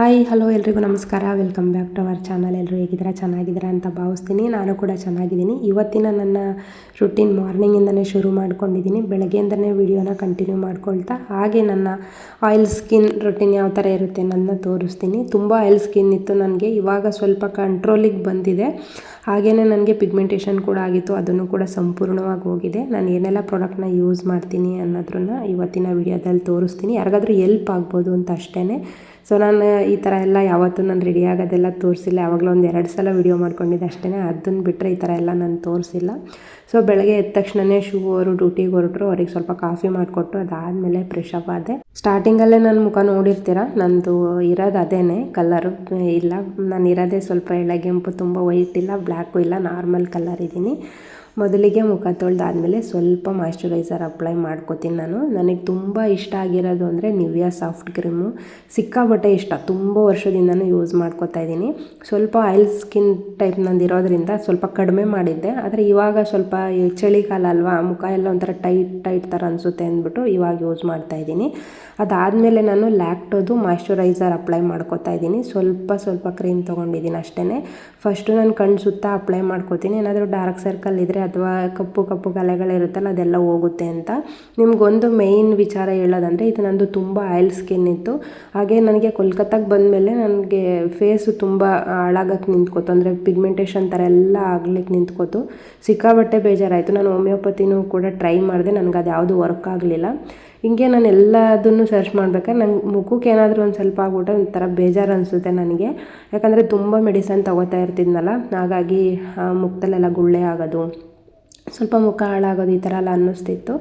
Hi hello ಎಲ್ರಿಗೂ ನಮಸ್ಕಾರ. Welcome back to our channel ಎಲ್ಲರೂ ಹೇಗಿದ್ದೀರಾ? ಚೆನ್ನಾಗಿದ್ದೀರಾ ಅಂತ ಭಾವಿಸ್ತೀನಿ. ನಾನು ಕೂಡ ಚೆನ್ನಾಗಿದ್ದೀನಿ. ಇವತ್ತಿನ ನನ್ನ ರುಟೀನ್ ಮಾರ್ನಿಂಗಿಂದನೇ ಶುರು ಮಾಡ್ಕೊಂಡಿದ್ದೀನಿ. ಬೆಳಗ್ಗೆಯಿಂದನೇ ವಿಡಿಯೋನ ಕಂಟಿನ್ಯೂ ಮಾಡ್ಕೊಳ್ತಾ, ಹಾಗೆ ನನ್ನ ಆಯಿಲ್ ಸ್ಕಿನ್ ರುಟೀನ್ ಯಾವ ಥರ ಇರುತ್ತೆ ನನ್ನ ತೋರಿಸ್ತೀನಿ. ತುಂಬ ಆಯಿಲ್ ಸ್ಕಿನ್ ಇತ್ತು ನನಗೆ. ಇವಾಗ ಸ್ವಲ್ಪ ಕಂಟ್ರೋಲಿಗೆ ಬಂದಿದೆ. ಹಾಗೆಯೇ ನನಗೆ ಪಿಗ್ಮೆಂಟೇಷನ್ ಕೂಡ ಆಗಿತ್ತು. ಅದನ್ನು ಕೂಡ ಸಂಪೂರ್ಣವಾಗಿ ಹೋಗಿದೆ. ನಾನು ಏನೆಲ್ಲ ಪ್ರಾಡಕ್ಟ್ನ ಯೂಸ್ ಮಾಡ್ತೀನಿ ಅನ್ನೋದ್ರನ್ನ ಇವತ್ತಿನ ವಿಡಿಯೋದಲ್ಲಿ ತೋರಿಸ್ತೀನಿ. ಯಾರಿಗಾದ್ರೂ ಎಲ್ಪ್ ಆಗ್ಬೋದು ಅಂತ ಅಷ್ಟೇ ಸೊ ನಾನು ಈ ಥರ ಎಲ್ಲ ಯಾವತ್ತೂ ನಾನು ರೆಡಿ ಆಗೋದೆಲ್ಲ ತೋರಿಸಿಲ್ಲ. ಯಾವಾಗಲೂ ಒಂದು ಎರಡು ಸಲ ವೀಡಿಯೋ ಮಾಡ್ಕೊಂಡಿದ್ದೆ ಅಷ್ಟೇ ಅದನ್ನು ಬಿಟ್ಟರೆ ಈ ಥರ ಎಲ್ಲ ನಾನು ತೋರಿಸಿಲ್ಲ. ಸೊ ಬೆಳಗ್ಗೆ ಎದ್ದ ತಕ್ಷಣವೇ ಶೂ ಅವರು ಡ್ಯೂಟಿಗೆ ಹೊರಟರು. ಅವ್ರಿಗೆ ಸ್ವಲ್ಪ ಕಾಫಿ ಮಾಡಿಕೊಟ್ಟು ಅದಾದಮೇಲೆ ಫ್ರೆಶ್ ಅಪ್ ಆದೆ. ಸ್ಟಾರ್ಟಿಂಗಲ್ಲೇ ನನ್ನ ಮುಖ ನೋಡಿರ್ತೀರ? ನಂದು ಇರೋದು ಅದೇ ಕಲ್ಲರು ಇಲ್ಲ. ನಾನು ಇರೋದೇ ಸ್ವಲ್ಪ ಎಳಗೆಂಪು ತುಂಬ ವೈಟ್ ಇಲ್ಲ ಬ್ಲ್ಯಾಕು ಇಲ್ಲ ನಾರ್ಮಲ್ ಕಲರ್ ಇದ್ದೀನಿ. ಮೊದಲಿಗೆ ಮುಖ ತೊಳೆದಾದ್ಮೇಲೆ ಸ್ವಲ್ಪ ಮಾಯ್ಶ್ಚರೈಸರ್ ಅಪ್ಲೈ ಮಾಡ್ಕೋತೀನಿ ನಾನು. ನನಗೆ ತುಂಬ ಇಷ್ಟ ಆಗಿರೋದು ಅಂದರೆ ನಿವಿಯಾ ಸಾಫ್ಟ್ ಕ್ರೀಮು ಸಿಕ್ಕಾಬಟ್ಟೆ ಇಷ್ಟ. ತುಂಬ ವರ್ಷದಿಂದನೂ ಯೂಸ್ ಮಾಡ್ಕೋತಾ ಇದ್ದೀನಿ. ಸ್ವಲ್ಪ ಆಯಿಲ್ ಸ್ಕಿನ್ ಟೈಪ್ ನಂದು ಇರೋದ್ರಿಂದ ಸ್ವಲ್ಪ ಕಡಿಮೆ ಮಾಡಿದ್ದೆ. ಆದರೆ ಇವಾಗ ಸ್ವಲ್ಪ ಚಳಿಗಾಲ ಅಲ್ವಾ, ಮುಖ ಎಲ್ಲ ಒಂಥರ ಟೈಟ್ ಟೈಟ್ ಥರ ಅನಿಸುತ್ತೆ ಅಂದ್ಬಿಟ್ಟು ಇವಾಗ ಯೂಸ್ ಮಾಡ್ತಾ ಇದ್ದೀನಿ. ಅದಾದಮೇಲೆ ನಾನು ಲ್ಯಾಕ್ಟೋದು ಮಾಯ್ಶ್ಚರೈಸರ್ ಅಪ್ಲೈ ಮಾಡ್ಕೋತಾ ಇದ್ದೀನಿ. ಸ್ವಲ್ಪ ಸ್ವಲ್ಪ ಕ್ರೀಮ್ ತೊಗೊಂಡಿದ್ದೀನಿ ಅಷ್ಟೇ ಫಸ್ಟು ನಾನು ಕಣ್ಣು ಸುತ್ತ ಅಪ್ಲೈ ಮಾಡ್ಕೋತೀನಿ. ಏನಾದರೂ ಡಾರ್ಕ್ ಸರ್ಕಲ್ ಇದ್ದರೆ ಅಥವಾ ಕಪ್ಪು ಕಪ್ಪು ಕಲೆಗಳಿರುತ್ತಲ್ಲ ಅದೆಲ್ಲ ಹೋಗುತ್ತೆ ಅಂತ. ನಿಮಗೊಂದು ಮೇಯ್ನ್ ವಿಚಾರ ಹೇಳೋದಂದರೆ, ಇದು ನಂದು ತುಂಬ ಆಯಿಲ್ ಸ್ಕಿನ್ ಇತ್ತು. ಹಾಗೆ ನನಗೆ ಕೋಲ್ಕತ್ತಾಗೆ ಬಂದಮೇಲೆ ನನಗೆ ಫೇಸು ತುಂಬ ಹಾಳಾಗಕ್ಕೆ ನಿಂತ್ಕೋತು. ಅಂದರೆ ಪಿಗ್ಮೆಂಟೇಷನ್ ಥರ ಎಲ್ಲ ಆಗ್ಲಿಕ್ಕೆ ನಿಂತ್ಕೋತು. ಸಿಕ್ಕಾಬಟ್ಟೆ ಬೇಜಾರಾಯಿತು. ನಾನು ಹೋಮಿಯೋಪತಿನೂ ಕೂಡ ಟ್ರೈ ಮಾಡಿದೆ. ನನಗೆ ಅದು ಯಾವುದು ವರ್ಕ್ ಆಗಲಿಲ್ಲ. ಹಿಂಗೆ ನಾನು ಎಲ್ಲದನ್ನು ಸರ್ಚ್ ಮಾಡ್ಬೇಕಾದ್ರೆ ನಂಗೆ ಮುಖಕ್ಕೆ ಏನಾದರೂ ಒಂದು ಸ್ವಲ್ಪ ಆಗ್ಬಿಟ್ಟು ಒಂಥರ ಬೇಜಾರು ಅನಿಸುತ್ತೆ ನನಗೆ. ಯಾಕಂದರೆ ತುಂಬ ಮೆಡಿಸನ್ ತಗೋತಾ ಇರ್ತಿದ್ನಲ್ಲ, ಹಾಗಾಗಿ ಮುಖದಲ್ಲೆಲ್ಲ ಗುಳ್ಳೆ ಆಗೋದು. ಸ್ವಲ್ಪ ಮುಖ ಹಾಳಾಗೋದು ಈ ಥರ ಎಲ್ಲ ಅನ್ನಿಸ್ತಿತ್ತು.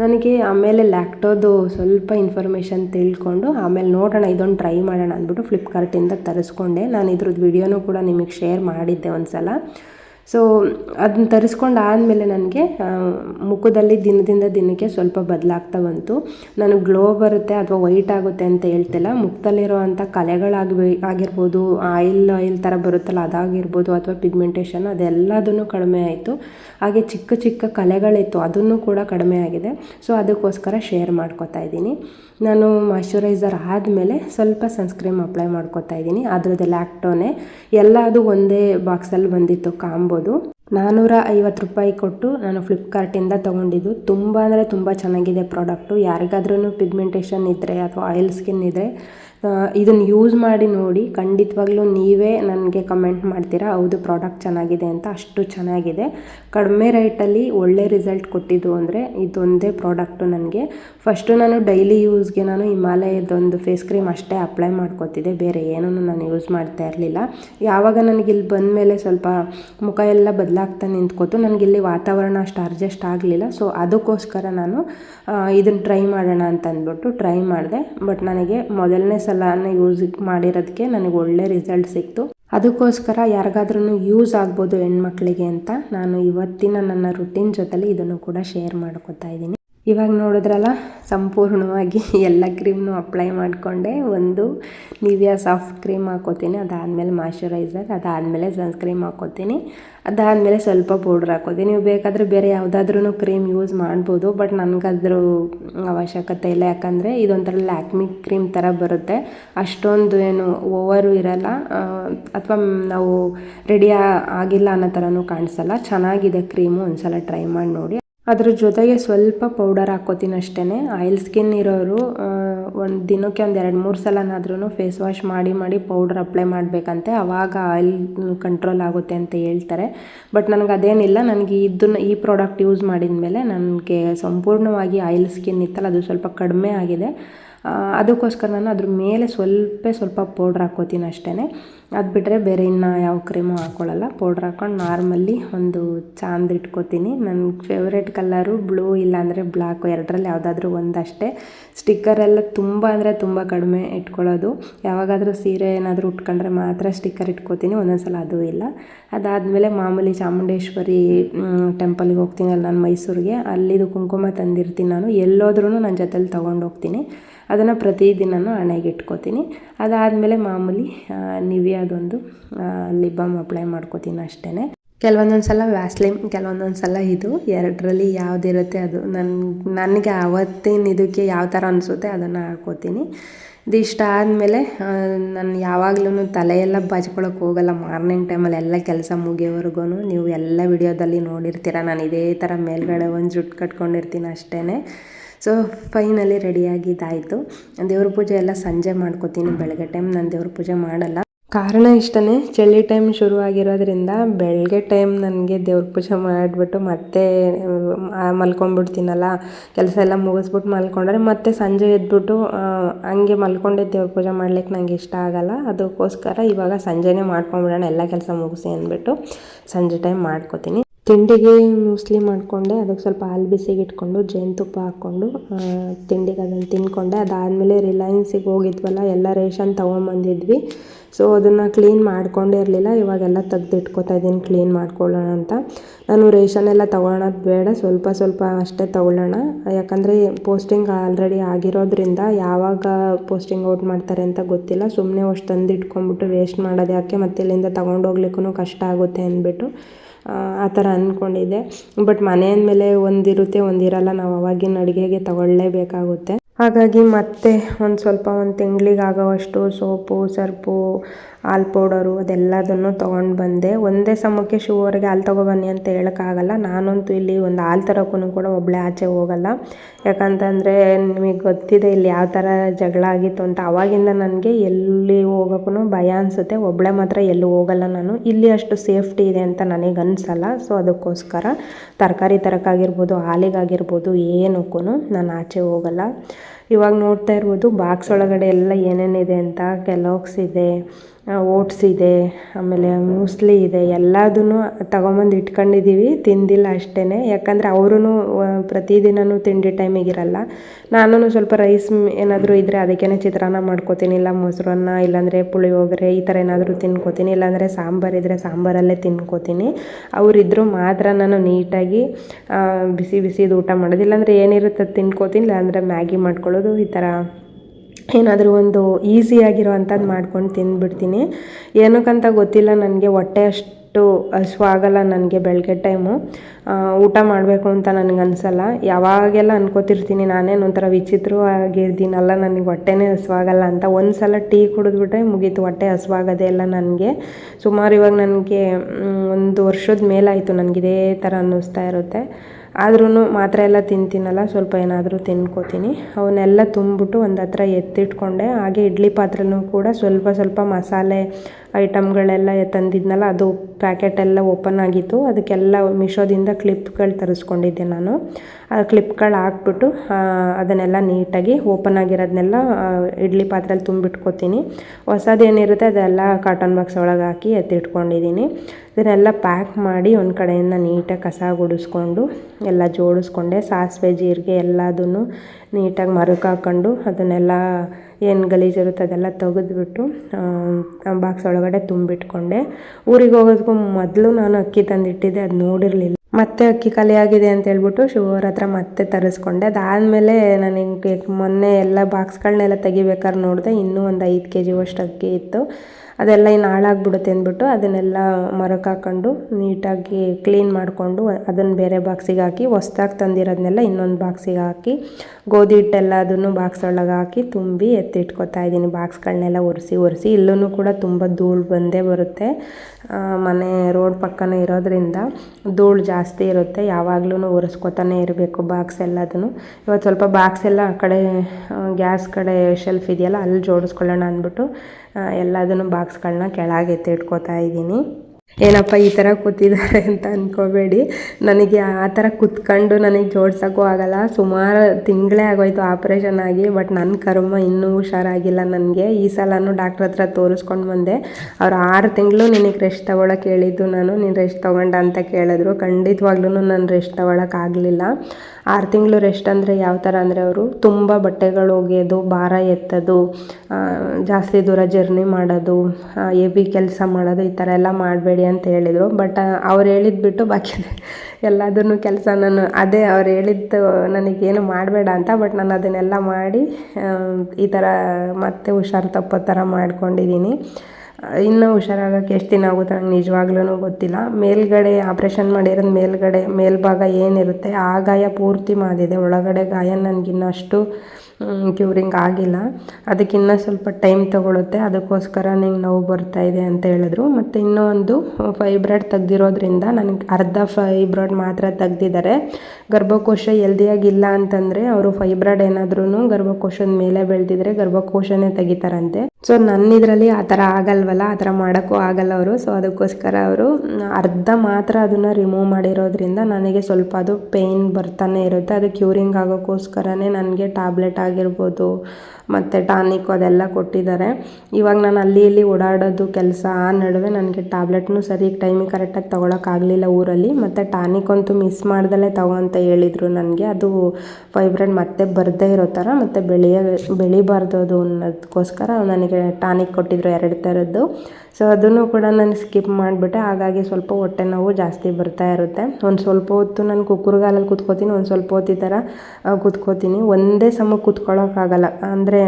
ನನಗೆ ಆಮೇಲೆ ಲ್ಯಾಕ್ಟೋದು ಸ್ವಲ್ಪ ಇನ್ಫಾರ್ಮೇಷನ್ ತಿಳ್ಕೊಂಡು ಆಮೇಲೆ ನೋಡೋಣ, ಇದೊಂದು ಟ್ರೈ ಮಾಡೋಣ ಅಂದ್ಬಿಟ್ಟು ಫ್ಲಿಪ್ಕಾರ್ಟಿಂದ ತರಿಸ್ಕೊಂಡೆ. ನಾನು ಇದ್ರದ್ದು ವಿಡಿಯೋನೂ ಕೂಡ ನಿಮಗೆ ಶೇರ್ ಮಾಡಿದ್ದೆ ಒಂದು ಸಲ ಸೊ ಅದನ್ನ ತರಿಸ್ಕೊಂಡು ಆದಮೇಲೆ ನನಗೆ ಮುಖದಲ್ಲಿ ದಿನದಿಂದ ದಿನಕ್ಕೆ ಸ್ವಲ್ಪ ಬದಲಾಗ್ತಾ ಬಂತು. ನನಗೆ ಗ್ಲೋ ಬರುತ್ತೆ ಅಥವಾ ವೈಟ್ ಆಗುತ್ತೆ ಅಂತ ಹೇಳ್ತಿಲ್ಲ. ಮುಖದಲ್ಲಿರೋ ಅಂಥ ಕಲೆಗಳಾಗಿ ಆಗಿರ್ಬೋದು ಆಯಿಲ್ ಆಯಿಲ್ ಥರ ಬರುತ್ತಲ್ಲ, ಅದಾಗಿರ್ಬೋದು ಅಥವಾ ಪಿಗ್ಮೆಂಟೇಷನ್ ಅದೆಲ್ಲದೂ ಕಡಿಮೆ ಆಯಿತು. ಹಾಗೆ ಚಿಕ್ಕ ಚಿಕ್ಕ ಕಲೆಗಳಿತ್ತು, ಅದನ್ನು ಕೂಡ ಕಡಿಮೆ ಆಗಿದೆ. ಸೊ ಅದಕ್ಕೋಸ್ಕರ ಶೇರ್ ಮಾಡ್ಕೋತಾ ಇದ್ದೀನಿ. ನಾನು ಮಾಯ್ಶ್ಚರೈಸರ್ ಆದಮೇಲೆ ಸ್ವಲ್ಪ ಸನ್ಸ್ಕ್ರೀಮ್ ಅಪ್ಲೈ ಮಾಡ್ಕೋತಾ ಇದ್ದೀನಿ. ಅದರದ್ದು ಲ್ಯಾಕ್ಟೋನೆ ಎಲ್ಲ ಅದು ಒಂದೇ ಬಾಕ್ಸಲ್ಲಿ ಬಂದಿತ್ತು ಕಾಂಬೋದು ನಾನ್ನೂರ ಐವತ್ತು ರೂಪಾಯಿ ಕೊಟ್ಟು ನಾನು ಫ್ಲಿಪ್ಕಾರ್ಟಿಂದ ತೊಗೊಂಡಿದ್ದು. ತುಂಬ ಅಂದರೆ ತುಂಬ ಚೆನ್ನಾಗಿದೆ ಪ್ರಾಡಕ್ಟು ಯಾರಿಗಾದ್ರೂ ಪಿಗ್ಮೆಂಟೇಷನ್ ಇದ್ದರೆ ಅಥವಾ ಆಯಿಲ್ ಸ್ಕಿನ್ ಇದ್ದರೆ ಇದನ್ನು ಯೂಸ್ ಮಾಡಿ ನೋಡಿ ಖಂಡಿತವಾಗ್ಲೂ ನೀವೇ ನನಗೆ ಕಮೆಂಟ್ ಮಾಡ್ತೀರಾ, ಹೌದು ಪ್ರಾಡಕ್ಟ್ ಚೆನ್ನಾಗಿದೆ ಅಂತ ಅಷ್ಟು ಚೆನ್ನಾಗಿದೆ. ಕಡಿಮೆ ರೇಟಲ್ಲಿ ಒಳ್ಳೆ ರಿಸಲ್ಟ್ ಕೊಟ್ಟಿದ್ದು ಅಂದರೆ ಇದೊಂದೇ ಪ್ರಾಡಕ್ಟು ನನಗೆ. ಫಸ್ಟು ನಾನು ಡೈಲಿ ಯೂಸ್ಗೆ ನಾನು ಹಿಮಾಲಯದೊಂದು ಫೇಸ್ ಕ್ರೀಮ್ ಅಷ್ಟೇ ಅಪ್ಲೈ ಮಾಡ್ಕೋತಿದ್ದೆ, ಬೇರೆ ಏನೂ ನಾನು ಯೂಸ್ ಮಾಡ್ತಾ ಇರಲಿಲ್ಲ. ಯಾವಾಗ ನನಗೆ ಇಲ್ಲಿ ಬಂದ ಮೇಲೆ ಸ್ವಲ್ಪ ಮುಖ ಎಲ್ಲ ಬದಲಾಗ್ತಾ ನಿಂತ್ಕೋತು ನನಗಿಲ್ಲಿ ವಾತಾವರಣ ಅಷ್ಟು ಅಡ್ಜಸ್ಟ್ ಆಗಲಿಲ್ಲ. ಸೊ ಅದಕ್ಕೋಸ್ಕರ ನಾನು ಇದನ್ನು ಟ್ರೈ ಮಾಡೋಣ ಅಂತ ಅಂದ್ಬಿಟ್ಟು ಟ್ರೈ ಮಾಡಿದೆ. ಬಟ್ ನನಗೆ ಮೊದಲನೇ ಸಲನೇ ಯೂಸ್ ಮಾಡಿರೋದಕ್ಕೆ ನನಗೆ ಒಳ್ಳೆ ರಿಸಲ್ಟ್ ಸಿಕ್ತು. ಅದಕ್ಕೋಸ್ಕರ ಯಾರಿಗಾದ್ರೂ ಯೂಸ್ ಆಗ್ಬೋದು ಹೆಣ್ಮಕ್ಳಿಗೆ ಅಂತ ನಾನು ಇವತ್ತಿನ ನನ್ನ ರುಟೀನ್ ಜೊತೆಲಿ ಇದನ್ನು ಕೂಡ ಶೇರ್ ಮಾಡ್ಕೊತಾ ಇದ್ದೀನಿ. ಇವಾಗ ನೋಡಿದ್ರಲ್ಲ, ಸಂಪೂರ್ಣವಾಗಿ ಎಲ್ಲ ಕ್ರೀಮ್ನು ಅಪ್ಲೈ ಮಾಡಿಕೊಂಡೆ. ಒಂದು ನಿವಿಯಾ ಸಾಫ್ಟ್ ಕ್ರೀಮ್ ಹಾಕೋತೀನಿ, ಅದಾದಮೇಲೆ ಮಾಯಶ್ಚರೈಸರ್, ಅದಾದಮೇಲೆ ಸನ್ಸ್ಕ್ರೀಮ್ ಹಾಕೋತೀನಿ. ಅದಾದಮೇಲೆ ಸ್ವಲ್ಪ ಪೌಡ್ರ್ ಹಾಕೋತೀನಿ. ನೀವು ಬೇಕಾದರೆ ಬೇರೆ ಯಾವುದಾದ್ರೂ ಕ್ರೀಮ್ ಯೂಸ್ ಮಾಡ್ಬೋದು, ಬಟ್ ನನಗದ್ರ ಅವಶ್ಯಕತೆ ಇಲ್ಲ. ಯಾಕಂದರೆ ಇದೊಂಥರ ಲ್ಯಾಕ್ಮಿ ಕ್ರೀಮ್ ಥರ ಬರುತ್ತೆ. ಅಷ್ಟೊಂದು ಏನು ಓವರು ಇರಲ್ಲ. ಅಥವಾ ನಾವು ರೆಡಿ ಆಗಿಲ್ಲ ಅನ್ನೋ ಥರನೂ ಕಾಣಿಸಲ್ಲ. ಚೆನ್ನಾಗಿದೆ ಕ್ರೀಮು ಒಂದು ಸಲ ಟ್ರೈ ಮಾಡಿ ನೋಡಿ. ಅದ್ರ ಜೊತೆಗೆ ಸ್ವಲ್ಪ ಪೌಡರ್ ಹಾಕೋತೀನಿ ಅಷ್ಟೇ ಆಯಿಲ್ ಸ್ಕಿನ್ ಇರೋರು ಒಂದು ದಿನಕ್ಕೆ ಒಂದು ಎರಡು ಮೂರು ಸಲನಾದ್ರೂ ಫೇಸ್ ವಾಶ್ ಮಾಡಿ ಮಾಡಿ ಪೌಡರ್ ಅಪ್ಲೈ ಮಾಡಬೇಕಂತೆ. ಆವಾಗ ಆಯಿಲ್ ಕಂಟ್ರೋಲ್ ಆಗುತ್ತೆ ಅಂತ ಹೇಳ್ತಾರೆ. ಬಟ್ ನನಗೆ ಅದೇನಿಲ್ಲ. ನನಗೆ ಇದನ್ನು ಈ ಪ್ರಾಡಕ್ಟ್ ಯೂಸ್ ಮಾಡಿದ ಮೇಲೆ ನನಗೆ ಸಂಪೂರ್ಣವಾಗಿ ಆಯಿಲ್ ಸ್ಕಿನ್ ಇತ್ತಲ್ಲ, ಅದು ಸ್ವಲ್ಪ ಕಡಿಮೆ ಆಗಿದೆ. ಅದಕ್ಕೋಸ್ಕರ ನಾನು ಅದ್ರ ಮೇಲೆ ಸ್ವಲ್ಪ ಸ್ವಲ್ಪ ಪೌಡ್ರ್ ಹಾಕೋತೀನಿ ಅಷ್ಟೇ ಅದು ಬಿಟ್ಟರೆ ಬೇರೆ ಇನ್ನು ಯಾವ ಕ್ರೀಮು ಹಾಕ್ಕೊಳ್ಳಲ್ಲ ಪೌಡ್ರ್ ಹಾಕ್ಕೊಂಡು ನಾರ್ಮಲ್ಲಿ ಒಂದು ಚಾಂದ್ ಇಟ್ಕೋತೀನಿ. ನನ್ನ ಫೇವ್ರೇಟ್ ಕಲ್ಲರು ಬ್ಲೂ ಇಲ್ಲಾಂದರೆ ಬ್ಲ್ಯಾಕು ಎರಡರಲ್ಲಿ ಯಾವುದಾದ್ರೂ ಒಂದಷ್ಟೇ ಸ್ಟಿಕ್ಕರೆಲ್ಲ ತುಂಬ ಅಂದರೆ ತುಂಬ ಕಡಿಮೆ ಇಟ್ಕೊಳ್ಳೋದು ಯಾವಾಗಾದರೂ ಸೀರೆ ಏನಾದರೂ ಉಟ್ಕೊಂಡ್ರೆ ಮಾತ್ರ ಸ್ಟಿಕ್ಕರ್ ಇಟ್ಕೋತೀನಿ. ಒಂದೊಂದು ಸಲ ಅದು ಇಲ್ಲ. ಅದಾದಮೇಲೆ ಮಾಮೂಲಿ ಚಾಮುಂಡೇಶ್ವರಿ ಟೆಂಪಲ್ಗೆ ಹೋಗ್ತೀನಲ್ಲ ನಾನು ಮೈಸೂರಿಗೆ, ಅಲ್ಲಿದು ಕುಂಕುಮ ತಂದಿರ್ತೀನಿ ನಾನು. ಎಲ್ಲೋದ್ರೂ ನನ್ನ ಜೊತೆಲಿ ತೊಗೊಂಡು ಹೋಗ್ತೀನಿ ಅದನ್ನು ಪ್ರತಿದಿನವೂ ಹಣೆಗೆ ಇಟ್ಕೋತೀನಿ ಅದಾದಮೇಲೆ ಮಾಮೂಲಿ ನಿವಿಯಾದೊಂದು ಲಿಪ್ ಬಾಮ್ ಅಪ್ಲೈ ಮಾಡ್ಕೋತೀನಿ ಅಷ್ಟೇ ಕೆಲವೊಂದೊಂದು ಸಲ ವ್ಯಾಸ್ಲಿಮ್ ಕೆಲವೊಂದೊಂದು ಸಲ ಇದು ಎರಡರಲ್ಲಿ ಯಾವುದಿರುತ್ತೆ ಅದು ನನ್ನ ನನಗೆ ಆವತ್ತಿನ ಇದಕ್ಕೆ ಯಾವ ಥರ ಅನಿಸುತ್ತೆ ಅದನ್ನು ಹಾಕ್ಕೋತೀನಿ ಇದಿಷ್ಟ ಆದಮೇಲೆ ನಾನು ಯಾವಾಗ್ಲೂ ತಲೆಯೆಲ್ಲ ಬಾಚ್ಕೊಳಕ್ಕೆ ಹೋಗಲ್ಲ ಮಾರ್ನಿಂಗ್ ಟೈಮಲ್ಲಿ ಎಲ್ಲ ಕೆಲಸ ಮುಗಿಯೋವರೆಗೂ ನೀವು ಎಲ್ಲ ವಿಡಿಯೋದಲ್ಲಿ ನೋಡಿರ್ತೀರ, ನಾನು ಇದೇ ಥರ ಮೇಲ್ಗಡೆ ಒಂದು ಜುಟ್ಟು ಕಟ್ಕೊಂಡಿರ್ತೀನಿ ಅಷ್ಟೇ ಸೊ ಫೈನಲಿ ರೆಡಿಯಾಗಿದ್ದಾಯಿತು ದೇವ್ರ ಪೂಜೆ ಎಲ್ಲ ಸಂಜೆ ಮಾಡ್ಕೋತೀನಿ ಬೆಳಗ್ಗೆ ಟೈಮ್ ನಾನು ದೇವ್ರ ಪೂಜೆ ಮಾಡಲ್ಲ. ಕಾರಣ ಇಷ್ಟನೇ, ಚಳಿ ಟೈಮ್ ಶುರು ಆಗಿರೋದ್ರಿಂದ ಬೆಳಗ್ಗೆ ಟೈಮ್ ನನಗೆ ದೇವ್ರ ಪೂಜೆ ಮಾಡಿಬಿಟ್ಟು ಮತ್ತೆ ಮಲ್ಕೊಂಡ್ಬಿಡ್ತೀನಲ್ಲ. ಕೆಲಸ ಎಲ್ಲ ಮುಗಿಸ್ಬಿಟ್ಟು ಮಲ್ಕೊಂಡ್ರೆ ಮತ್ತೆ ಸಂಜೆ ಎದ್ಬಿಟ್ಟು ಹಂಗೆ ಮಲ್ಕೊಂಡೆ ದೇವ್ರ ಪೂಜೆ ಮಾಡ್ಲಿಕ್ಕೆ ನನಗೆ ಇಷ್ಟ ಆಗಲ್ಲ. ಅದಕ್ಕೋಸ್ಕರ ಇವಾಗ ಸಂಜೆನೇ ಮಾಡ್ಕೊಂಡ್ಬಿಡೋಣ ಎಲ್ಲ ಕೆಲಸ ಮುಗಿಸಿ ಅಂದ್ಬಿಟ್ಟು ಸಂಜೆ ಟೈಮ್ ಮಾಡ್ಕೋತೀನಿ. ತಿಂಡಿಗೆ ಮೂಸ್ಲಿ ಮಾಡಿಕೊಂಡೆ, ಅದಕ್ಕೆ ಸ್ವಲ್ಪ ಹಾಲು ಬಿಸಿಗೆ ಇಟ್ಕೊಂಡು ಜೇನುತುಪ್ಪ ಹಾಕ್ಕೊಂಡು ತಿಂಡಿಗೆ ಅದನ್ನು ತಿಂದ್ಕೊಂಡೆ ಅದಾದಮೇಲೆ ರಿಲಯನ್ಸಿಗೆ ಹೋಗಿದ್ವಲ್ಲ, ಎಲ್ಲ ರೇಷನ್ ತೊಗೊಂಬಂದಿದ್ವಿ. ಸೊ ಅದನ್ನು ಕ್ಲೀನ್ ಮಾಡ್ಕೊಂಡಿರಲಿಲ್ಲ ಇವಾಗೆಲ್ಲ ತೆಗ್ದು ಇಟ್ಕೊತಾ ಇದ್ದೀನಿ ಕ್ಲೀನ್ ಮಾಡ್ಕೊಳ್ಳೋಣ ಅಂತ. ನಾನು ರೇಷನ್ ಎಲ್ಲ ತೊಗೊಳೋದು ಬೇಡ, ಸ್ವಲ್ಪ ಸ್ವಲ್ಪ ಅಷ್ಟೇ ತೊಗೊಳ್ಳೋಣ. ಯಾಕಂದರೆ ಪೋಸ್ಟಿಂಗ್ ಆಲ್ರೆಡಿ ಆಗಿರೋದ್ರಿಂದ ಯಾವಾಗ ಪೋಸ್ಟಿಂಗ್ ಔಟ್ ಮಾಡ್ತಾರೆ ಅಂತ ಗೊತ್ತಿಲ್ಲ. ಸುಮ್ಮನೆ ಅಷ್ಟು ತಂದು ಇಟ್ಕೊಂಡ್ಬಿಟ್ಟು ವೇಸ್ಟ್ ಮಾಡೋದು ಯಾಕೆ ಮತ್ತೆ ಇಲ್ಲಿಂದ ತೊಗೊಂಡೋಗ್ಲಿಕ್ಕೂ ಕಷ್ಟ ಆಗುತ್ತೆ ಅಂದ್ಬಿಟ್ಟು. ಆ, ಥರ ಅಂದ್ಕೊಂಡಿದ್ದೆ. ಬಟ್ ಮನೆ ಅಂದಮೇಲೆ ಒಂದಿರುತ್ತೆ ಒಂದಿರಲ್ಲ. ನಾವು ಅವಾಗಿನ ಅಡುಗೆಗೆ ತಗೊಳ್ಳೇಬೇಕಾಗುತ್ತೆ. ಹಾಗಾಗಿ ಮತ್ತೆ ಒಂದು ಸ್ವಲ್ಪ ಒಂದು ತಿಂಗಳಿಗಾಗೋವಷ್ಟು ಸೋಪು ಸರ್ಪು ಹಾಲು ಪೌಡರು ಅದೆಲ್ಲದನ್ನು ತೊಗೊಂಡು ಬಂದೆ. ಒಂದೇ ಸಮಕ್ಕೆ ಶಿವವರೆಗೆ ಹಾಲು ತೊಗೊಬನ್ನಿ ಅಂತ ಹೇಳೋಕ್ಕಾಗಲ್ಲ. ನಾನಂತೂ ಇಲ್ಲಿ ಒಂದು ಹಾಲು ತರೋಕ್ಕೂ ಕೂಡ ಒಬ್ಬಳೇ ಆಚೆ ಹೋಗಲ್ಲ. ಯಾಕಂತಂದರೆ ನಿಮಗೆ ಗೊತ್ತಿದೆ ಇಲ್ಲಿ ಯಾವ ಥರ ಜಗಳ ಆಗಿತ್ತು ಅಂತ. ಆವಾಗಿಂದ ನನಗೆ ಎಲ್ಲಿ ಹೋಗೋಕ್ಕೂ ಭಯ ಅನಿಸುತ್ತೆ. ಒಬ್ಬಳೆ ಮಾತ್ರ ಎಲ್ಲೂ ಹೋಗಲ್ಲ ನಾನು. ಇಲ್ಲಿ ಅಷ್ಟು ಸೇಫ್ಟಿ ಇದೆ ಅಂತ ನನಗೆ ಅನಿಸಲ್ಲ. ಸೊ ಅದಕ್ಕೋಸ್ಕರ ತರಕಾರಿ ತರೋಕ್ಕಾಗಿರ್ಬೋದು ಹಾಲಿಗಾಗಿರ್ಬೋದು ಏನಕ್ಕೂ ನಾನು ಆಚೆ ಹೋಗಲ್ಲ. ಇವಾಗ ನೋಡ್ತಾ ಇರ್ಬೋದು, ಬಾಕ್ಸ್ ಒಳಗಡೆ ಎಲ್ಲ ಏನೇನಿದೆ ಅಂತ. ಕೆಲೋಕ್ಸ್ ಇದೆ ಓಟ್ಸ್ ಇದೆ, ಆಮೇಲೆ ಮ್ಯೂಸ್ಲಿ ಇದೆ, ಎಲ್ಲದನ್ನು ತಗೊಂಬಂದು ಇಟ್ಕೊಂಡಿದ್ದೀವಿ, ತಿಂದಿಲ್ಲ ಅಷ್ಟೇ ಯಾಕಂದರೆ ಅವ್ರೂ ಪ್ರತಿದಿನವೂ ತಿಂಡಿ ಟೈಮಿಗೆ ಇರಲ್ಲ. ನಾನು ಸ್ವಲ್ಪ ರೈಸ್ ಏನಾದರೂ ಇದ್ದರೆ ಅದಕ್ಕೇ ಚಿತ್ರಾನ್ನ ಮಾಡ್ಕೋತೀನಿ, ಇಲ್ಲ ಮೊಸರನ್ನ, ಇಲ್ಲಾಂದರೆ ಪುಳಿಯೋಗರೆ, ಈ ಥರ ಏನಾದರೂ ತಿನ್ಕೋತೀನಿ, ಇಲ್ಲಾಂದರೆ ಸಾಂಬಾರು ಇದ್ದರೆ ಸಾಂಬಾರಲ್ಲೇ ತಿನ್ಕೋತೀನಿ. ಅವರಿದ್ದರೂ ಮಾತ್ರ ನಾನು ನೀಟಾಗಿ ಬಿಸಿ ಬಿಸಿದು ಊಟ ಮಾಡೋದು, ಇಲ್ಲಾಂದರೆ ಏನಿರುತ್ತೆ ತಿನ್ಕೋತೀನಿ, ಇಲ್ಲಾಂದರೆ ಮ್ಯಾಗಿ ಮಾಡ್ಕೊಳ್ಳೋದು, ಈ ಥರ ಏನಾದರೂ ಒಂದು ಈಸಿಯಾಗಿರೋ ಅಂಥದ್ದು ಮಾಡ್ಕೊಂಡು ತಿಂದ್ಬಿಡ್ತೀನಿ. ಏನಕ್ಕಂತ ಗೊತ್ತಿಲ್ಲ, ನನಗೆ ಹೊಟ್ಟೆ ಅಷ್ಟು ಹಸಿವಾಗಲ್ಲ ನನಗೆ ಬೆಳಗ್ಗೆ ಟೈಮು ಊಟ ಮಾಡಬೇಕು ಅಂತ ನನಗೆ ಅನ್ಸಲ್ಲ. ಯಾವಾಗೆಲ್ಲ ಅನ್ಕೋತಿರ್ತೀನಿ ನಾನೇನು ಒಂಥರ ವಿಚಿತ್ರವಾಗಿರ್ತೀನಲ್ಲ, ನನಗೆ ಹೊಟ್ಟೆನೇ ಹಸ್ವಾಗಲ್ಲ ಅಂತ. ಒಂದು ಸಲ ಟೀ ಕುಡಿದ್ಬಿಟ್ರೆ ಮುಗೀತು, ಹೊಟ್ಟೆ ಹಸ್ವಾಗೋದೇ ಇಲ್ಲ ನನಗೆ. ಸುಮಾರು ಇವಾಗ ನನಗೆ ಒಂದು ವರ್ಷದ ಮೇಲಾಯಿತು ನನಗೆ ಇದೇ ಥರ ಅನ್ನಿಸ್ತಾ ಇರುತ್ತೆ. ಆದ್ರೂ ಮಾತ್ರ ಎಲ್ಲ ತಿಂತೀನಲ್ಲ, ಸ್ವಲ್ಪ ಏನಾದರೂ ತಿನ್ಕೋತೀನಿ. ಅವನ್ನೆಲ್ಲ ತುಂಬಿಬಿಟ್ಟು ಒಂದು ಹತ್ರ ಎತ್ತಿಟ್ಕೊಂಡೆ. ಹಾಗೆ ಇಡ್ಲಿ ಪಾತ್ರೆನೂ ಕೂಡ ಸ್ವಲ್ಪ ಸ್ವಲ್ಪ ಮಸಾಲೆ ಐಟಮ್ಗಳೆಲ್ಲ ತಂದಿದ್ನಲ್ಲ, ಅದು ಪ್ಯಾಕೆಟ್ ಎಲ್ಲ ಓಪನ್ ಆಗಿತ್ತು. ಅದಕ್ಕೆಲ್ಲ ಮಿಶೋದಿಂದ ಕ್ಲಿಪ್ಗಳು ತರಿಸ್ಕೊಂಡಿದ್ದೆ ನಾನು. ಆ ಕ್ಲಿಪ್ಗಳು ಹಾಕ್ಬಿಟ್ಟು ಅದನ್ನೆಲ್ಲ ನೀಟಾಗಿ ಓಪನ್ ಆಗಿರೋದನ್ನೆಲ್ಲ ಇಡ್ಲಿ ಪಾತ್ರೆಲಿ ತುಂಬಿಟ್ಕೋತೀನಿ. ಹೊಸದೇನಿರುತ್ತೆ ಅದೆಲ್ಲ ಕಾಟನ್ ಬಾಕ್ಸ್ ಒಳಗೆ ಹಾಕಿ ಎತ್ತಿಟ್ಕೊಂಡಿದ್ದೀನಿ ಇದನ್ನೆಲ್ಲ ಪ್ಯಾಕ್ ಮಾಡಿ ಒಂದು ಕಡೆಯಿಂದ ನೀಟಾಗಿ ಕಸ ಗುಡಿಸ್ಕೊಂಡು, ಎಲ್ಲ ಜೋಡಿಸ್ಕೊಂಡೆ. ಸಾಸಿವೆ, ಜೀರಿಗೆ ಎಲ್ಲದನ್ನು ನೀಟಾಗಿ ಮರುಕಾಕೊಂಡು ಅದನ್ನೆಲ್ಲ ಏನು ಗಲೀಜಿರುತ್ತೆ ಅದೆಲ್ಲ ತೆಗೆದ್ಬಿಟ್ಟು ಬಾಕ್ಸ್ ಒಳಗಡೆ ತುಂಬಿಟ್ಕೊಂಡೆ. ಊರಿಗೆ ಹೋಗೋದಕ್ಕೂ ಮೊದಲು ನಾನು ಅಕ್ಕಿ ತಂದಿಟ್ಟಿದ್ದೆ, ಅದು ನೋಡಿರಲಿಲ್ಲ. ಮತ್ತೆ ಅಕ್ಕಿ ಖಾಲಿ ಆಗಿದೆ ಅಂತ ಹೇಳ್ಬಿಟ್ಟು ಶಿವರ ಹತ್ರ ಮತ್ತೆ ತರಿಸ್ಕೊಂಡೆ. ಅದಾದಮೇಲೆ ನನಗೆ ಮೊನ್ನೆ ಎಲ್ಲ ಬಾಕ್ಸ್ಗಳನ್ನೆಲ್ಲ ತೆಗಿಬೇಕಾದ್ರೆ ನೋಡಿದೆ, ಇನ್ನೂ ಒಂದು ಐದು ಕೆ ಜಿವಷ್ಟು ಅಕ್ಕಿ ಇತ್ತು. ಅದೆಲ್ಲ ಇನ್ನು ಹಾಳಾಗ್ಬಿಡುತ್ತೆ ಅಂದ್ಬಿಟ್ಟು ಅದನ್ನೆಲ್ಲ ಮರಕ್ಕೆ ಹಾಕ್ಕೊಂಡು ನೀಟಾಗಿ ಕ್ಲೀನ್ ಮಾಡಿಕೊಂಡು ಅದನ್ನು ಬೇರೆ ಬಾಕ್ಸಿಗೆ ಹಾಕಿ, ಹೊಸ್ದಾಗಿ ತಂದಿರೋದನ್ನೆಲ್ಲ ಇನ್ನೊಂದು ಬಾಕ್ಸಿಗೆ ಹಾಕಿ, ಗೋಧಿ ಹಿಟ್ಟೆಲ್ಲ ಅದನ್ನು ಬಾಕ್ಸ್ ಒಳಗೆ ಹಾಕಿ ತುಂಬಿ ಎತ್ತಿಟ್ಕೊತಾ ಇದ್ದೀನಿ. ಬಾಕ್ಸ್ಗಳನ್ನೆಲ್ಲ ಒರೆಸಿ ಒರೆಸಿ. ಇಲ್ಲೂ ಕೂಡ ತುಂಬ ಧೂಳು ಬಂದೇ ಬರುತ್ತೆ. ಮನೆ ರೋಡ್ ಪಕ್ಕನೇ ಇರೋದ್ರಿಂದ ಧೂಳು ಜಾಸ್ತಿ ಇರುತ್ತೆ. ಯಾವಾಗ್ಲೂ ಒರೆಸ್ಕೊತಾನೆ ಇರಬೇಕು ಬಾಕ್ಸ್ ಎಲ್ಲದನ್ನು. ಇವತ್ತು ಸ್ವಲ್ಪ ಬಾಕ್ಸ್ ಎಲ್ಲ ಆ ಕಡೆ ಗ್ಯಾಸ್ ಕಡೆ ಶೆಲ್ಫ್ ಇದೆಯಲ್ಲ, ಅಲ್ಲಿ ಜೋಡಿಸ್ಕೊಳ್ಳೋಣ ಅಂದ್ಬಿಟ್ಟು ಎಲ್ಲದನ್ನು ಬಾಕ್ಸ್ಗಳನ್ನ ಕೆಳಗೆ ಎತ್ತಿಟ್ಕೋತಾ ಇದ್ದೀನಿ. ಏನಪ್ಪ ಈ ಥರ ಕೂತಿದ್ದಾರೆ ಅಂತ ಅಂದ್ಕೋಬೇಡಿ ನನಗೆ ಆ ಥರ ಕೂತ್ಕೊಂಡು ನನಗೆ ಜೋಡ್ಸೋಕ್ಕೂ ಆಗಲ್ಲ. ಸುಮಾರು ತಿಂಗಳೇ ಆಗೋಯ್ತು ಆಪ್ರೇಷನ್ ಆಗಿ, ಬಟ್ ನನ್ನ ಕರ್ಮ ಇನ್ನೂ ಹುಷಾರಾಗಿಲ್ಲ ನನಗೆ. ಈ ಸಲನೂ ಡಾಕ್ಟ್ರ್ ಹತ್ರ ತೋರಿಸ್ಕೊಂಡು ಬಂದೆ. ಅವ್ರು ಆರು ತಿಂಗಳು ನಿನಗೆ ರೆಸ್ಟ್ ತೊಗೊಳಕ್ಕೆ ಹೇಳಿದ್ದು ನಾನು. ನೀನು ರೆಸ್ಟ್ ತೊಗೊಂಡ ಅಂತ ಕೇಳಿದ್ರು. ಖಂಡಿತವಾಗ್ಲೂ ನಾನು ರೆಸ್ಟ್ ತೊಗೊಳಕ್ಕಾಗಲಿಲ್ಲ ಆರು ತಿಂಗಳು ರೆಸ್ಟ್ ಅಂದರೆ ಯಾವ ಥರ ಅಂದರೆ ಅವರು ತುಂಬ ಬಟ್ಟೆಗಳು ಒಗೆಯೋದು ಭಾರ ಎತ್ತೋದು ಜಾಸ್ತಿ ದೂರ ಜರ್ನಿ ಮಾಡೋದು ಎವಿ ಕೆಲಸ ಮಾಡೋದು ಈ ಥರ ಎಲ್ಲ ಮಾಡಬೇಡಿ ಅಂತ ಹೇಳಿದರು. ಬಟ್ ಅವ್ರು ಹೇಳಿದ್ದು ಬಿಟ್ಟು ಬಾಕಿ ಎಲ್ಲದನ್ನು ಕೆಲಸ ನಾನು ಅದೇ ಅವ್ರು ಹೇಳಿದ್ದು ನನಗೇನು ಮಾಡಬೇಡ ಅಂತ ಬಟ್ ನಾನು ಅದನ್ನೆಲ್ಲ ಮಾಡಿ ಈ ಥರ ಮತ್ತೆ ಹುಷಾರು ತಪ್ಪೋ ಥರ ಮಾಡ್ಕೊಂಡಿದ್ದೀನಿ. ಇನ್ನೂ ಹುಷಾರಾಗಕ್ಕೆ ಎಷ್ಟು ದಿನ ಆಗುತ್ತೆ ನಂಗೆ ನಿಜವಾಗ್ಲೂ ಗೊತ್ತಿಲ್ಲ. ಮೇಲ್ಗಡೆ ಆಪ್ರೇಷನ್ ಮಾಡಿರೋದು ಮೇಲ್ಗಡೆ, ಮೇಲ್ಭಾಗ ಏನಿರುತ್ತೆ, ಆ ಗಾಯ ಪೂರ್ತಿ ಮಾದಿದೆ ಒಳಗಡೆ ಗಾಯ ನನಗಿನ್ನೂ ಅಷ್ಟು ಕ್ಯೂರಿಂಗ್ ಆಗಿಲ್ಲ. ಅದಕ್ಕಿನ್ನ ಸ್ವಲ್ಪ ಟೈಮ್ ತೊಗೊಳುತ್ತೆ. ಅದಕ್ಕೋಸ್ಕರ ನಿಂಗೆ ನೋವು ಬರ್ತಾ ಇದೆ ಅಂತ ಹೇಳಿದ್ರು. ಮತ್ತು ಇನ್ನೂ ಒಂದು ಫೈಬ್ರಾಯ್ಡ್ ತೆಗ್ದಿರೋದ್ರಿಂದ ನನಗೆ ಅರ್ಧ ಫೈಬ್ರಾಯ್ಡ್ ಮಾತ್ರ ತೆಗ್ದಿದ್ದಾರೆ. ಗರ್ಭಕೋಶ ಹೆಲ್ದಿಯಾಗಿಲ್ಲ ಅಂತಂದ್ರೆ ಅವರು ಫೈಬ್ರಾಯ್ಡ್ ಏನಾದ್ರೂ ಗರ್ಭಕೋಶದ ಮೇಲೆ ಬೆಳೆದಿದ್ರೆ ಗರ್ಭಕೋಶನೇ ತೆಗಿತಾರಂತೆ. ಸೊ ನನ್ನ ಇದರಲ್ಲಿ ಆ ಥರ ಆಗಲ್ವಲ್ಲ, ಆ ಥರ ಮಾಡೋಕ್ಕೂ ಆಗಲ್ಲ ಅವರು. ಸೊ ಅದಕ್ಕೋಸ್ಕರ ಅವರು ಅರ್ಧ ಮಾತ್ರ ಅದನ್ನು ರಿಮೂವ್ ಮಾಡಿರೋದ್ರಿಂದ ನನಗೆ ಸ್ವಲ್ಪ ಅದು ಪೇಯ್ನ್ ಬರ್ತಾನೆ ಇರುತ್ತೆ. ಅದು ಕ್ಯೂರಿಂಗ್ ಆಗೋಕ್ಕೋಸ್ಕರನೇ ನನಗೆ ಟ್ಯಾಬ್ಲೆಟ್ ಆಗಿರ್ಬೋದು ಮತ್ತು ಟಾನಿಕ್ ಅದೆಲ್ಲ ಕೊಟ್ಟಿದ್ದಾರೆ. ಇವಾಗ ನಾನು ಅಲ್ಲಿ ಇಲ್ಲಿ ಓಡಾಡೋದು ಕೆಲಸ ಆ ನಡುವೆ ನನಗೆ ಟ್ಯಾಬ್ಲೆಟ್ನು ಸರಿ ಟೈಮಿಗೆ ಕರೆಕ್ಟಾಗಿ ತೊಗೊಳಕ್ಕಾಗಲಿಲ್ಲ ಊರಲ್ಲಿ. ಮತ್ತು ಟಾನಿಕ್ ಅಂತೂ ಮಿಸ್ ಮಾಡ್ದಲೇ ತಗೋ ಅಂತ ಹೇಳಿದರು ನನಗೆ. ಅದು ಫೈಬ್ರಾಯ್ಡ್ ಮತ್ತೆ ಬರದೇ ಇರೋ ಥರ ಮತ್ತು ಬೆಳೆಯ ಬೆಳಿಬಾರ್ದು ಅದು ಅನ್ನೋದಕ್ಕೋಸ್ಕರ ನನಗೆ ಟಾನಿಕ್ ಕೊಟ್ಟಿದ್ದರು ಎರಡು ಥರದ್ದು. ಸೊ ಅದನ್ನು ಕೂಡ ನಾನು ಸ್ಕಿಪ್ ಮಾಡಿಬಿಟ್ಟೆ. ಹಾಗಾಗಿ ಸ್ವಲ್ಪ ಹೊಟ್ಟೆ ನೋವು ಜಾಸ್ತಿ ಬರ್ತಾ ಇರುತ್ತೆ. ಒಂದು ಸ್ವಲ್ಪ ಹೊತ್ತು ನಾನು ಕುಕ್ಕುರ್ಗಾಲಲ್ಲಿ ಕೂತ್ಕೋತೀನಿ, ಒಂದು ಸ್ವಲ್ಪ ಹೊತ್ತು ಈ ಥರ ಕೂತ್ಕೋತೀನಿ. ಒಂದೇ ಸಮ ಕೂತ್ಕೊಳ್ಳೋಕ್ಕಾಗಲ್ಲ ಅಂದರೆ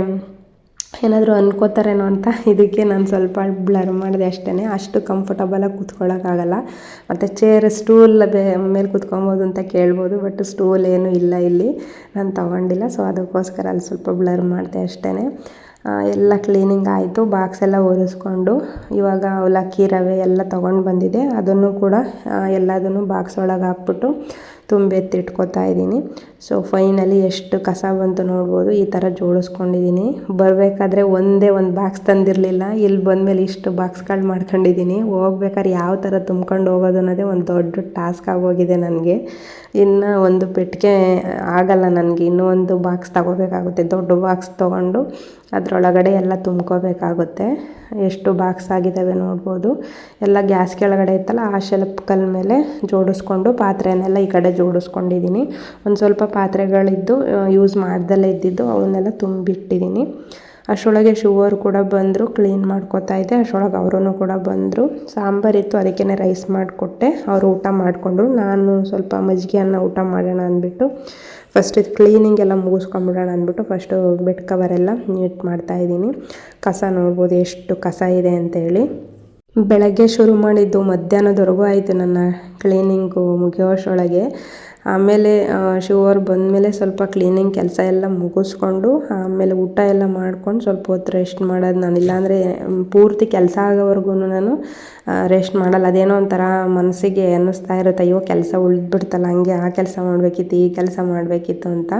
ಏನಾದರೂ ಅನ್ಕೋತಾರೇನೋ ಅಂತ ಇದಕ್ಕೆ ನಾನು ಸ್ವಲ್ಪ ಬ್ಲರ್ ಮಾಡಿದೆ ಅಷ್ಟೇ ಅಷ್ಟು ಕಂಫರ್ಟಬಲಾಗಿ ಕೂತ್ಕೊಳ್ಳೋಕ್ಕಾಗಲ್ಲ ಮತ್ತು ಚೇರ್ ಸ್ಟೂಲ್ ಬೇ, ಮೇಲೆ ಕೂತ್ಕೊಬೋದು ಅಂತ ಕೇಳ್ಬೋದು ಬಟ್ ಸ್ಟೂಲ್ ಏನೂ ಇಲ್ಲ ಇಲ್ಲಿ. ನಾನು ತೊಗೊಂಡಿಲ್ಲ. ಸೊ ಅದಕ್ಕೋಸ್ಕರ ಅಲ್ಲಿ ಸ್ವಲ್ಪ ಬ್ಲರ್ ಮಾಡಿದೆ ಅಷ್ಟೇ ಎಲ್ಲ ಕ್ಲೀನಿಂಗ್ ಆಯಿತು ಬಾಕ್ಸ್ ಎಲ್ಲ ಒರೆಸ್ಕೊಂಡು, ಇವಾಗ ಅವಲಕ್ಕಿ ರವೆ ಎಲ್ಲ ತೊಗೊಂಡು ಬಂದಿದ್ದೆ ಅದನ್ನು ಕೂಡ ಎಲ್ಲದನ್ನು ಬಾಕ್ಸ್ ಒಳಗೆ ಹಾಕ್ಬಿಟ್ಟು ತುಂಬಿ ಎತ್ತಿಟ್ಕೊತಾ ಇದ್ದೀನಿ. ಸೊ ಫೈನಲಿ ಎಷ್ಟು ಕಸ ಬಂತು ನೋಡ್ಬೋದು. ಈ ಥರ ಜೋಡಿಸ್ಕೊಂಡಿದ್ದೀನಿ. ಬರಬೇಕಾದ್ರೆ ಒಂದೇ ಒಂದು ಬಾಕ್ಸ್ ತಂದಿರಲಿಲ್ಲ. ಇಲ್ಲಿ ಬಂದಮೇಲೆ ಇಷ್ಟು ಬಾಕ್ಸ್ಗಳು ಮಾಡ್ಕೊಂಡಿದ್ದೀನಿ. ಹೋಗ್ಬೇಕಾದ್ರೆ ಯಾವ ಥರ ತುಂಬ್ಕೊಂಡು ಹೋಗೋದು ಅನ್ನೋದೇ ಒಂದು ದೊಡ್ಡ ಟಾಸ್ಕ್ ಆಗೋಗಿದೆ ನನಗೆ. ಇನ್ನು ಒಂದು ಪೆಟ್ಟಿಗೆ ಆಗಲ್ಲ ನನಗೆ. ಇನ್ನೂ ಒಂದು ಬಾಕ್ಸ್ ತಗೋಬೇಕಾಗುತ್ತೆ. ದೊಡ್ಡ ಬಾಕ್ಸ್ ತೊಗೊಂಡು ಅದರೊಳಗಡೆ ಎಲ್ಲ ತುಂಬ್ಕೋಬೇಕಾಗುತ್ತೆ. ಎಷ್ಟು ಬಾಕ್ಸ್ ಆಗಿದ್ದಾವೆ ನೋಡ್ಬೋದು. ಎಲ್ಲ ಗ್ಯಾಸ್ ಕೆಳಗಡೆ ಇತ್ತಲ್ಲ, ಆ ಶೆಲ್ಫ್ ಕಲ್ ಮೇಲೆ ಜೋಡಿಸ್ಕೊಂಡು ಪಾತ್ರೆನೆಲ್ಲ ಈ ಕಡೆ ಜೋಡಿಸ್ಕೊಂಡಿದ್ದೀನಿ. ಒಂದು ಸ್ವಲ್ಪ ಪಾತ್ರೆಗಳಿದ್ದು ಯೂಸ್ ಮಾಡ್ದಲ್ಲೇ ಇದ್ದಿದ್ದು, ಅವನ್ನೆಲ್ಲ ತುಂಬಿಟ್ಟಿದ್ದೀನಿ. ಅಷ್ಟರೊಳಗೆ ಶುವರ್ ಕೂಡ ಬಂದರು ಕ್ಲೀನ್ ಮಾಡ್ಕೋತಾ ಇದ್ದೆ. ಅಷ್ಟರೊಳಗೆ ಅವರೂ ಕೂಡ ಬಂದರು. ಸಾಂಬಾರಿತ್ತು ಅದಕ್ಕೇ ರೈಸ್ ಮಾಡಿಕೊಟ್ಟೆ. ಅವರು ಊಟ ಮಾಡಿಕೊಂಡ್ರು. ನಾನು ಸ್ವಲ್ಪ ಮಜ್ಜಿಗೆ ಅನ್ನ ಊಟ ಮಾಡೋಣ ಅಂದ್ಬಿಟ್ಟು ಫಸ್ಟ್ ಇದು ಕ್ಲೀನಿಂಗ್ ಎಲ್ಲ ಮುಗಿಸ್ಕೊಂಬಿಡೋಣ ಅಂದ್ಬಿಟ್ಟು ಫಸ್ಟು ಬೆಡ್ ಕವರೆಲ್ಲ ನೀಟ್ ಮಾಡ್ತಾ ಇದ್ದೀನಿ. ಕಸ ನೋಡ್ಬೋದು, ಎಷ್ಟು ಕಸ ಇದೆ ಅಂತೇಳಿ. ಬೆಳಗ್ಗೆ ಶುರು ಮಾಡಿದ್ದು ಮಧ್ಯಾಹ್ನದವರೆಗೂ ಆಯಿತು ನನ್ನ ಕ್ಲೀನಿಂಗು ಮುಗಿಯೋಷ್ಟರೊಳಗೆ ಆಮೇಲೆ ಶುವರ್ ಬಂದಮೇಲೆ ಸ್ವಲ್ಪ ಕ್ಲೀನಿಂಗ್ ಕೆಲಸ ಎಲ್ಲ ಮುಗಿಸ್ಕೊಂಡು, ಆಮೇಲೆ ಊಟ ಎಲ್ಲ ಮಾಡ್ಕೊಂಡು ಸ್ವಲ್ಪ ಹೊತ್ತು ರೆಸ್ಟ್ ಮಾಡೋದು ನಾನು. ಇಲ್ಲಾಂದರೆ ಪೂರ್ತಿ ಕೆಲಸ ಆಗೋವರೆಗೂ ನಾನು ರೆಸ್ಟ್ ಮಾಡಲ್ಲ. ಅದೇನೋ ಒಂಥರ ಮನಸ್ಸಿಗೆ ಅನ್ನಿಸ್ತಾ ಇರುತ್ತೆ. ಅಯ್ಯೋ, ಕೆಲಸ ಉಳಿದ್ಬಿಡ್ತಲ್ಲ, ಹಂಗೆ ಆ ಕೆಲಸ ಮಾಡಬೇಕಿತ್ತು, ಈ ಕೆಲಸ ಮಾಡಬೇಕಿತ್ತು ಅಂತ.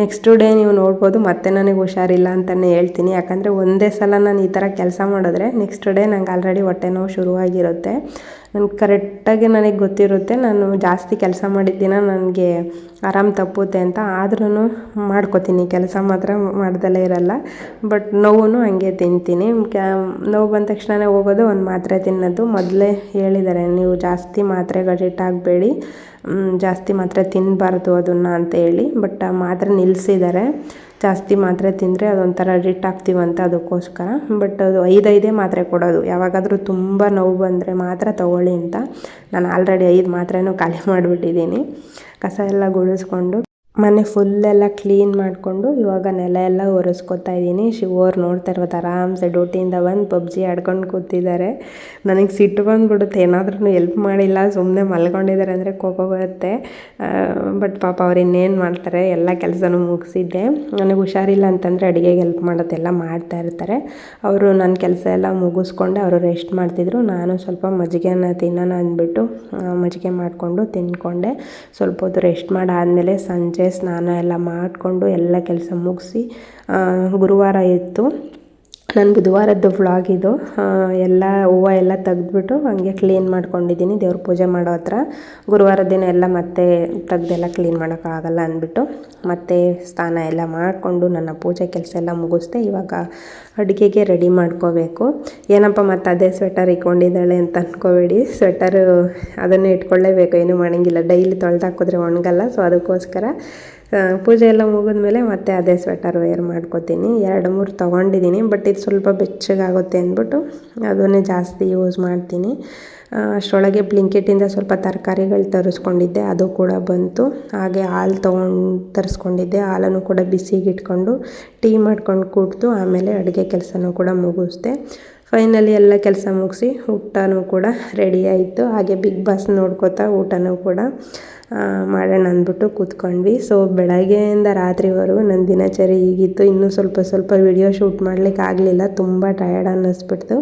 ನೆಕ್ಸ್ಟ್ ಡೇ ನೀವು ನೋಡ್ಬೋದು, ಮತ್ತೆ ನನಗೆ ಹುಷಾರಿಲ್ಲ ಅಂತಲೇ ಹೇಳ್ತೀನಿ. ಯಾಕಂದರೆ ಒಂದೇ ಸಲ ನಾನು ಈ ಥರ ಕೆಲಸ ಮಾಡಿದ್ರೆ ನೆಕ್ಸ್ಟ್ ಡೇ ನಂಗೆ ಆಲ್ರೆಡಿ ಹೊಟ್ಟೆ ನೋವು ಶುರುವಾಗಿರುತ್ತೆ. ನನಗೆ ಕರೆಕ್ಟಾಗಿ ನನಗೆ ಗೊತ್ತಿರುತ್ತೆ, ನಾನು ಜಾಸ್ತಿ ಕೆಲಸ ಮಾಡಿದ ದಿನ ನನಗೆ ಆರಾಮ್ ತಪ್ಪುತ್ತೆ ಅಂತ ಆದ್ರೂ ಮಾಡ್ಕೋತೀನಿ, ಕೆಲಸ ಮಾತ್ರ ಮಾಡ್ದಲೇ ಇರಲ್ಲ. ಬಟ್ ನೋವು ಹಂಗೆ ತಿಂತೀನಿ. ನೋವು ಬಂದ ತಕ್ಷಣನೇ ಹೋಗೋದು ಒಂದು ಮಾತ್ರೆ ತಿನ್ನೋದು. ಮೊದಲೇ ಹೇಳಿದ್ದಾರೆ ನೀವು ಜಾಸ್ತಿ ಮಾತ್ರೆಗಳು ಇಟ್ಟಾಗಬೇಡಿ ಜಾಸ್ತಿ ಮಾತ್ರೆ ತಿನ್ನಬಾರ್ದು ಅದನ್ನು ಅಂತ ಹೇಳಿ. ಬಟ್ ಮಾತ್ರೆ ನಿಲ್ಲಿಸಿದ್ದಾರೆ ಜಾಸ್ತಿ ಮಾತ್ರೆ ತಿಂದರೆ ಅದೊಂಥರ ರಿಟ್ ಆಗ್ತೀವಂತ ಅದಕ್ಕೋಸ್ಕರ. ಬಟ್ ಅದು ಐದೈದೇ ಮಾತ್ರೆ ಕೊಡೋದು. ಯಾವಾಗಾದರೂ ತುಂಬ ನೋವು ಬಂದರೆ ಮಾತ್ರ ತಗೊಳ್ಳಿ ಅಂತ. ನಾನು ಆಲ್ರೆಡಿ ಐದು ಮಾತ್ರೆನೂ ಖಾಲಿ ಮಾಡಿಬಿಟ್ಟಿದ್ದೀನಿ. ಕಸ ಎಲ್ಲ ಗುಡಿಸ್ಕೊಂಡು ಮನೆ ಫುಲ್ಲೆಲ್ಲ ಕ್ಲೀನ್ ಮಾಡಿಕೊಂಡು ಇವಾಗ ನೆಲ ಎಲ್ಲ ಒರೆಸ್ಕೊತಾ ಇದ್ದೀನಿ. ಶಿವೋರು ನೋಡ್ತಾ ಇರ್ಬೋದು, ಆರಾಮ್ಸೆ ಡ್ಯೂಟಿಯಿಂದ ಬಂದು ಪಬ್ಜಿ ಆಡ್ಕೊಂಡು ಕೂತಿದ್ದಾರೆ. ನನಗೆ ಸಿಟ್ಟು ಬಂದುಬಿಡುತ್ತೆ ಏನಾದ್ರೂ ಎಲ್ಪ್ ಮಾಡಿಲ್ಲ ಸುಮ್ಮನೆ ಮಲ್ಕೊಂಡಿದ್ದಾರೆ ಅಂದರೆ ಕೋಪ ಬರುತ್ತೆ. ಬಟ್ ಪಾಪ ಅವ್ರು ಇನ್ನೇನು ಮಾಡ್ತಾರೆ, ಎಲ್ಲ ಕೆಲಸನೂ ಮುಗಿಸಿದ್ದೆ. ನನಗೆ ಹುಷಾರಿಲ್ಲ ಅಂತಂದರೆ ಅಡುಗೆಗೆ ಹೆಲ್ಪ್ ಮಾಡೋದೆಲ್ಲ ಮಾಡ್ತಾ ಇರ್ತಾರೆ. ಅವರು ನನ್ನ ಕೆಲಸ ಎಲ್ಲ ಮುಗಿಸ್ಕೊಂಡು ಅವರು ರೆಸ್ಟ್ ಮಾಡ್ತಿದ್ರು. ನಾನು ಸ್ವಲ್ಪ ಮಜ್ಜಿಗೆನ ತಿನ್ನೋಣ ಅಂದ್ಬಿಟ್ಟು ಮಜ್ಜಿಗೆ ಮಾಡಿಕೊಂಡು ತಿಂದ್ಕೊಂಡೆ ಸ್ವಲ್ಪ ಹೊತ್ತು ರೆಸ್ಟ್ ಮಾಡಾದಮೇಲೆ ಸಂಜೆ ಸ್ನಾನ ಎಲ್ಲ ಮಾಡಿಕೊಂಡು ಎಲ್ಲ ಕೆಲಸ ಮುಗಿಸಿ ಗುರುವಾರ ಇತ್ತು ನಾನು ಬುಧವಾರದ್ದು ವ್ಲಾಗ್ ಇದು. ಎಲ್ಲ ಹೂವು ಎಲ್ಲ ತೆಗೆದ್ಬಿಟ್ಟು ಹಂಗೆ ಕ್ಲೀನ್ ಮಾಡ್ಕೊಂಡಿದ್ದೀನಿ ದೇವ್ರ ಪೂಜೆ ಮಾಡೋ ಹತ್ರ. ಗುರುವಾರ ದಿನ ಎಲ್ಲ ಮತ್ತೆ ತೆಗ್ದೆಲ್ಲ ಕ್ಲೀನ್ ಮಾಡೋಕ್ಕಾಗಲ್ಲ ಅಂದ್ಬಿಟ್ಟು ಮತ್ತೆ ಸ್ನಾನ ಎಲ್ಲ ಮಾಡಿಕೊಂಡು ನನ್ನ ಪೂಜೆ ಕೆಲಸ ಎಲ್ಲ ಮುಗಿಸ್ದೆ ಇವಾಗ ಅಡುಗೆಗೆ ರೆಡಿ ಮಾಡ್ಕೋಬೇಕು. ಏನಪ್ಪ ಮತ್ತೆ ಅದೇ ಸ್ವೆಟರ್ ಇಟ್ಕೊಂಡಿದ್ದಾಳೆ ಅಂತ ಅಂದ್ಕೋಬೇಡಿ ಸ್ವೆಟರು ಅದನ್ನು ಇಟ್ಕೊಳ್ಳೇಬೇಕು, ಏನೂ ಮಾಡೋಂಗಿಲ್ಲ. ಡೈಲಿ ತೊಳೆದಾಕಿದ್ರೆ ಒಣಗಲ್ಲ ಸೊ ಅದಕ್ಕೋಸ್ಕರ ಪೂಜೆ ಎಲ್ಲ ಮುಗಿದ್ಮೇಲೆ ಮತ್ತೆ ಅದೇ ಸ್ವೆಟರ್ ವೇರ್ ಮಾಡ್ಕೋತೀನಿ. ಎರಡು, ಮೂರು ತೊಗೊಂಡಿದ್ದೀನಿ ಬಟ್ ಇದು ಸ್ವಲ್ಪ ಬೆಚ್ಚಗಾಗುತ್ತೆ ಅಂದ್ಬಿಟ್ಟು ಅದನ್ನೇ ಜಾಸ್ತಿ ಯೂಸ್ ಮಾಡ್ತೀನಿ. ಅಷ್ಟರೊಳಗೆ ಬ್ಲಿಂಕೆಟಿಂದ ಸ್ವಲ್ಪ ತರಕಾರಿಗಳು ತರಿಸ್ಕೊಂಡಿದ್ದೆ, ಅದು ಕೂಡ ಬಂತು. ಹಾಗೆ ಹಾಲು ತೊಗೊಂಡು ತರಿಸ್ಕೊಂಡಿದ್ದೆ, ಹಾಲನ್ನು ಕೂಡ ಬಿಸಿಗಿಟ್ಕೊಂಡು ಟೀ ಮಾಡ್ಕೊಂಡು ಕುಡಿದು ಆಮೇಲೆ ಅಡುಗೆ ಕೆಲಸನೂ ಕೂಡ ಮುಗಿಸ್ದೆ. ಫೈನಲಿ ಎಲ್ಲ ಕೆಲಸ ಮುಗಿಸಿ ಊಟನೂ ಕೂಡ ರೆಡಿ ಆಯಿತು. ಹಾಗೆ ಬಿಗ್ ಬಾಸ್ ನೋಡ್ಕೋತಾ ಊಟನೂ ಕೂಡ ಮಾಡೋಣ ಅಂದ್ಬಿಟ್ಟು ಕೂತ್ಕೊಂಡ್ವಿ. ಸೊ ಬೆಳಗ್ಗೆಯಿಂದ ರಾತ್ರಿವರೆಗೂ ನನ್ನ ದಿನಚರಿ ಹೀಗಿತ್ತು. ಇನ್ನೂ ಸ್ವಲ್ಪ ಸ್ವಲ್ಪ ವಿಡಿಯೋ ಶೂಟ್ ಮಾಡ್ಲಿಕ್ಕೆ ಆಗಲಿಲ್ಲ. ತುಂಬ ಟಯರ್ಡ್ ಅನ್ನಿಸ್ಬಿಡ್ತು.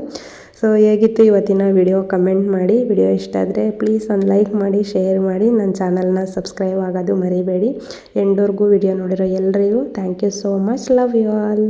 ಸೊ ಹೇಗಿತ್ತು ಇವತ್ತಿನ ವಿಡಿಯೋ ಕಮೆಂಟ್ ಮಾಡಿ. ವಿಡಿಯೋ ಇಷ್ಟ ಆದರೆ ಪ್ಲೀಸ್ ಒಂದು ಲೈಕ್ ಮಾಡಿ ಶೇರ್ ಮಾಡಿ. ನನ್ನ ಚಾನಲ್ನ ಸಬ್ಸ್ಕ್ರೈಬ್ ಆಗೋದು ಮರಿಬೇಡಿ. ಎಂಡೋರ್ಗೂ ವಿಡಿಯೋ ನೋಡಿರೋ ಎಲ್ಲರಿಗೂ thank you so much love you all